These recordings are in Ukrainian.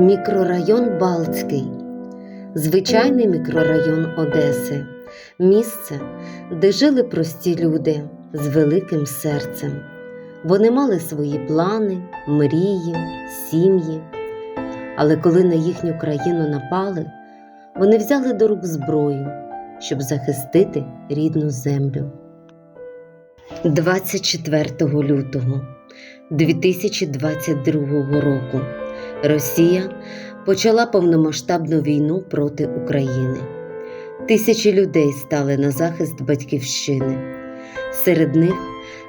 Мікрорайон Балтський звичайний мікрорайон Одеси, місце, де жили прості люди з великим серцем. Вони мали свої плани, мрії, сім'ї. Але коли на їхню країну напали, вони взяли до рук зброю, щоб захистити рідну землю. 24 лютого 2022 року Росія почала повномасштабну війну проти України. Тисячі людей стали на захист батьківщини. Серед них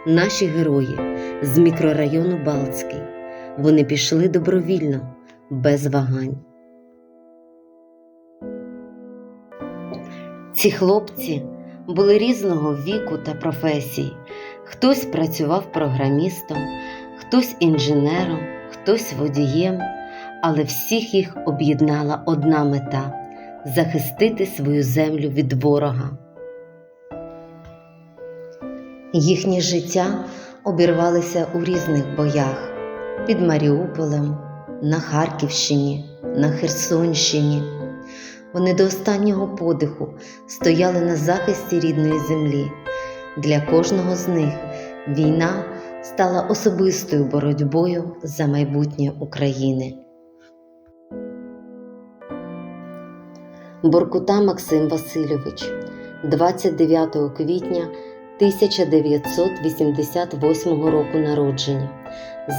наші герої з мікрорайону Балтський. Вони пішли добровільно, без вагань. Ці хлопці були різного віку та професій. Хтось працював програмістом, хтось інженером, хтось водієм, але всіх їх об'єднала одна мета захистити свою землю від ворога. Їхнє життя обірвалися у різних боях під Маріуполем, на Харківщині, на Херсонщині. Вони до останнього подиху стояли на захисті рідної землі. Для кожного з них війна стала особистою боротьбою за майбутнє України. Боркута Максим Васильович, 29 квітня 1988 року народження,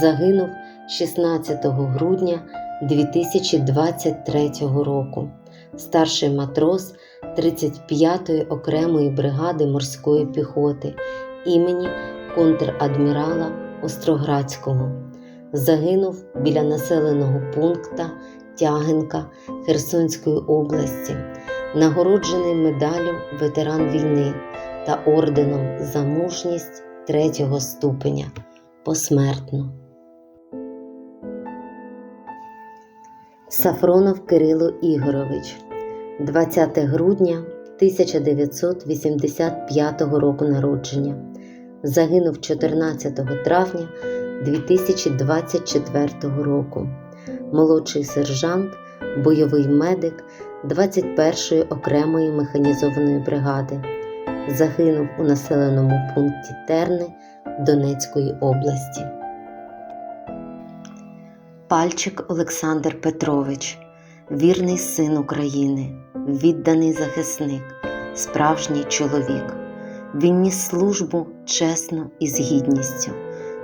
загинув 16 грудня 2023 року, старший матрос 35-ї окремої бригади морської піхоти імені контрадмірала Остроградського. Загинув біля населеного пункта Тягинка Херсонської області, нагороджений медаллю ветеран війни та орденом за мужність третього ступеня посмертно. Сафронов Кирило Ігорович, 20 грудня 1985 року народження, загинув 14 травня 2024 року, молодший сержант, бойовий медик 21-ї окремої механізованої бригади, загинув у населеному пункті Терни Донецької області. Пальчик Олександр Петрович, вірний син України, відданий захисник, справжній чоловік. Він ніс службу чесно і з гідністю,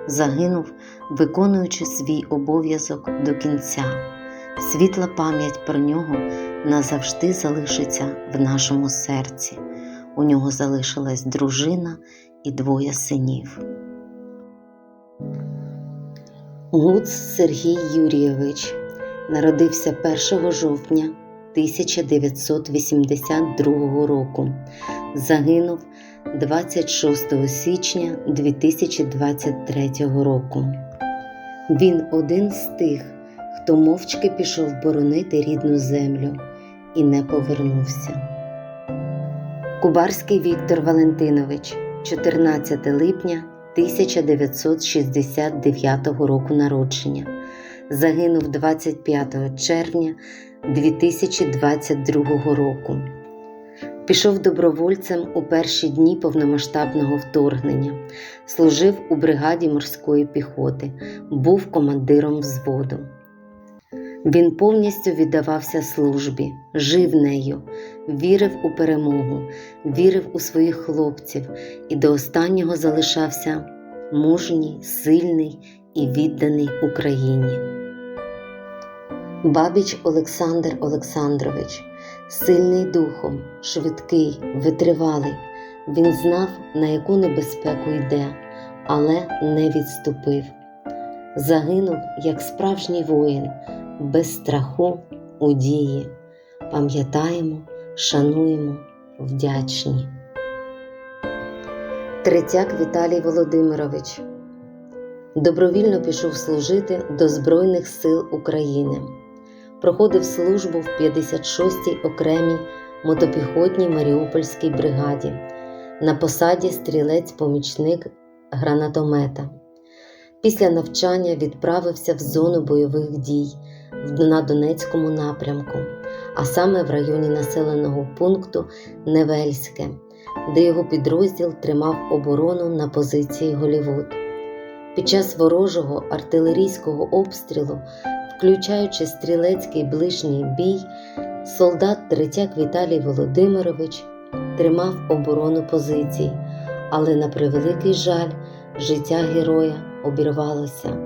загинув, виконуючи свій обов'язок до кінця. Світла пам'ять про нього назавжди залишиться в нашому серці. У нього залишилась дружина і двоє синів. Гуц Сергій Юрійович народився 1 жовтня 1982 року. Загинув 26 січня 2023 року. Він один з тих, хто мовчки пішов боронити рідну землю і не повернувся. Кубарський Віктор Валентинович, 14 липня 1969 року народження, загинув 25 червня 2022 року. Пішов добровольцем у перші дні повномасштабного вторгнення, служив у бригаді морської піхоти, був командиром взводу. Він повністю віддавався службі, жив нею, вірив у перемогу, вірив у своїх хлопців і до останнього залишався мужній, сильний і відданий Україні. Бабіч Олександр Олександрович, сильний духом, швидкий, витривалий. Він знав, на яку небезпеку йде, але не відступив. Загинув як справжній воїн, без страху у дії. Пам'ятаємо, шануємо, вдячні. Третяк Віталій Володимирович добровільно пішов служити до Збройних сил України. Проходив службу в 56-й окремій мотопіхотній Маріупольській бригаді на посаді стрілець-помічник гранатомета. Після навчання відправився в зону бойових дій, на Донецькому напрямку, а саме в районі населеного пункту Невельське, де його підрозділ тримав оборону на позиції Голівуд. Під час ворожого артилерійського обстрілу, включаючи стрілецький ближній бій, солдат Третяк Віталій Володимирович тримав оборону позицій, але на превеликий жаль, життя героя обірвалося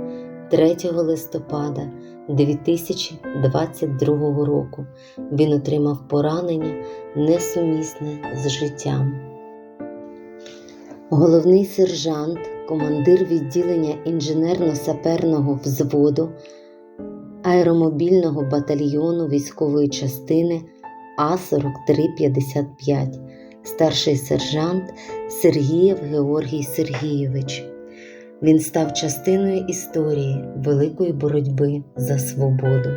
3 листопада 2022 року. Він отримав поранення несумісне з життям. Головний сержант, командир відділення інженерно-саперного взводу аеромобільного батальйону військової частини А-4355, старший сержант Сергієв Георгій Сергійович. Він став частиною історії великої боротьби за свободу.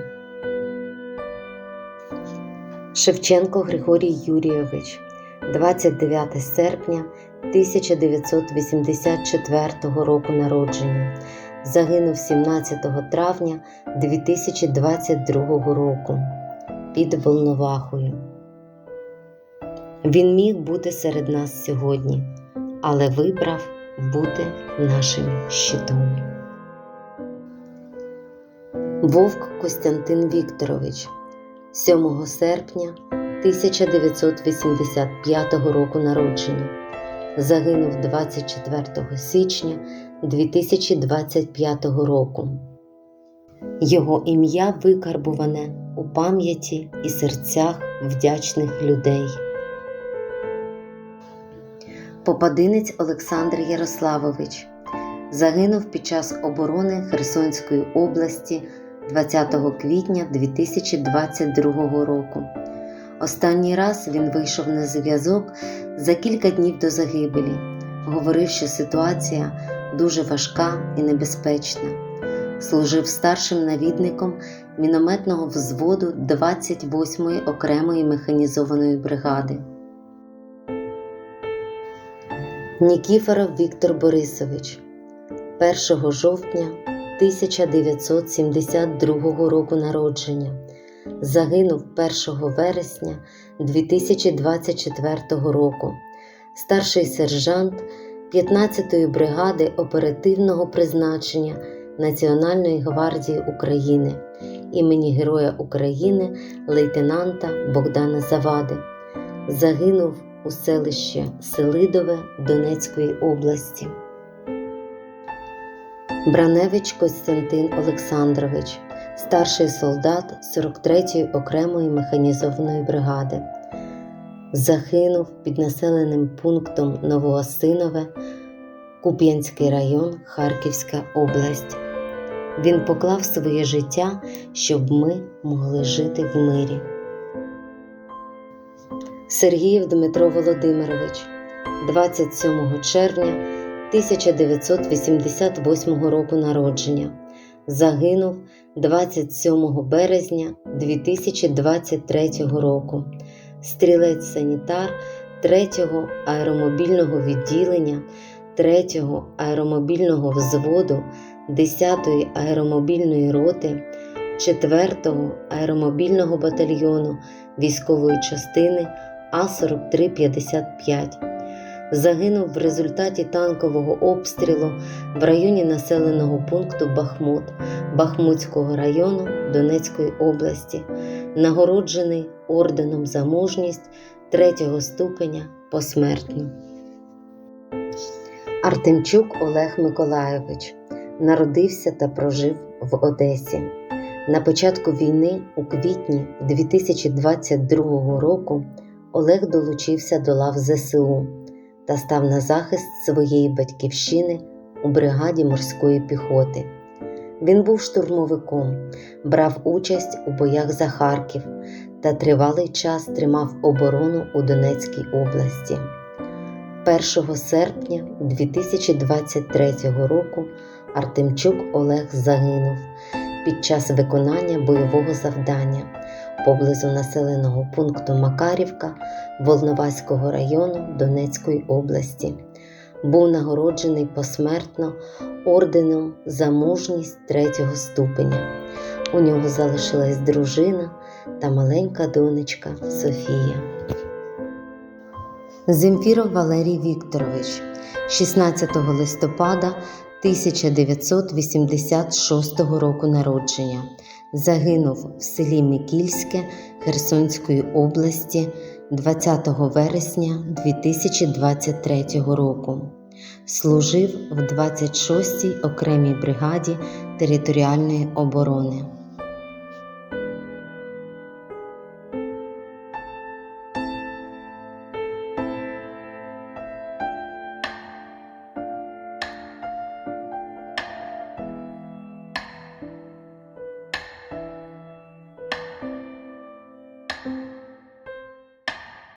Шевченко Григорій Юрійович, 29 серпня 1984 року народження. Загинув 17 травня 2022 року під Волновахою. Він міг бути серед нас сьогодні, але вибрав бути нашим щитом. Вовк Костянтин Вікторович, 7 серпня 1985 року народження. Загинув 24 січня 2025 року. Його ім'я викарбуване у пам'яті і серцях вдячних людей. Попадинець Олександр Ярославович загинув під час оборони Херсонської області 20 квітня 2022 року. Останній раз він вийшов на зв'язок за кілька днів до загибелі, говорив, що ситуація дуже важка і небезпечна. Служив старшим навідником мінометного взводу 28-ї окремої механізованої бригади. Нікіфоров Віктор Борисович 1 жовтня 1972 року народження. Загинув 1 вересня 2024 року. Старший сержант 15-ї бригади оперативного призначення Національної гвардії України імені Героя України лейтенанта Богдана Завади. Загинув у селищі Селидове Донецької області. Браневич Костянтин Олександрович, старший солдат 43-ї окремої механізованої бригади. Загинув під населеним пунктом Новоосинове, Куп'янський район, Харківська область. Він поклав своє життя, щоб ми могли жити в мирі. Сергіїв Дмитро Володимирович, 27 червня 1988 року народження. Загинув 27 березня 2023 року. Стрілець санітар 3-го аеромобільного відділення 3-го аеромобільного взводу 10-ї аеромобільної роти 4-го аеромобільного батальйону військової частини А-4355. Загинув в результаті танкового обстрілу в районі населеного пункту Бахмут Бахмутського району Донецької області, нагороджений орденом за мужність третього ступеня посмертно. Артемчук Олег Миколайович народився та прожив в Одесі. На початку війни, у квітні 2022 року, Олег долучився до лав ЗСУ та став на захист своєї батьківщини у бригаді морської піхоти. Він був штурмовиком, брав участь у боях за Харків та тривалий час тримав оборону у Донецькій області. 1 серпня 2023 року Артемчук Олег загинув під час виконання бойового завдання поблизу населеного пункту Макарівка Волноваського району Донецької області. Був нагороджений посмертно орденом за мужність третього ступеня, У нього залишилась дружина та маленька донечка Софія. Земфіров Валерій Вікторович, 16 листопада 1986 року народження, загинув в селі Микільське Херсонської області 20 вересня 2023 року. Служив в 26-й окремій бригаді територіальної оборони.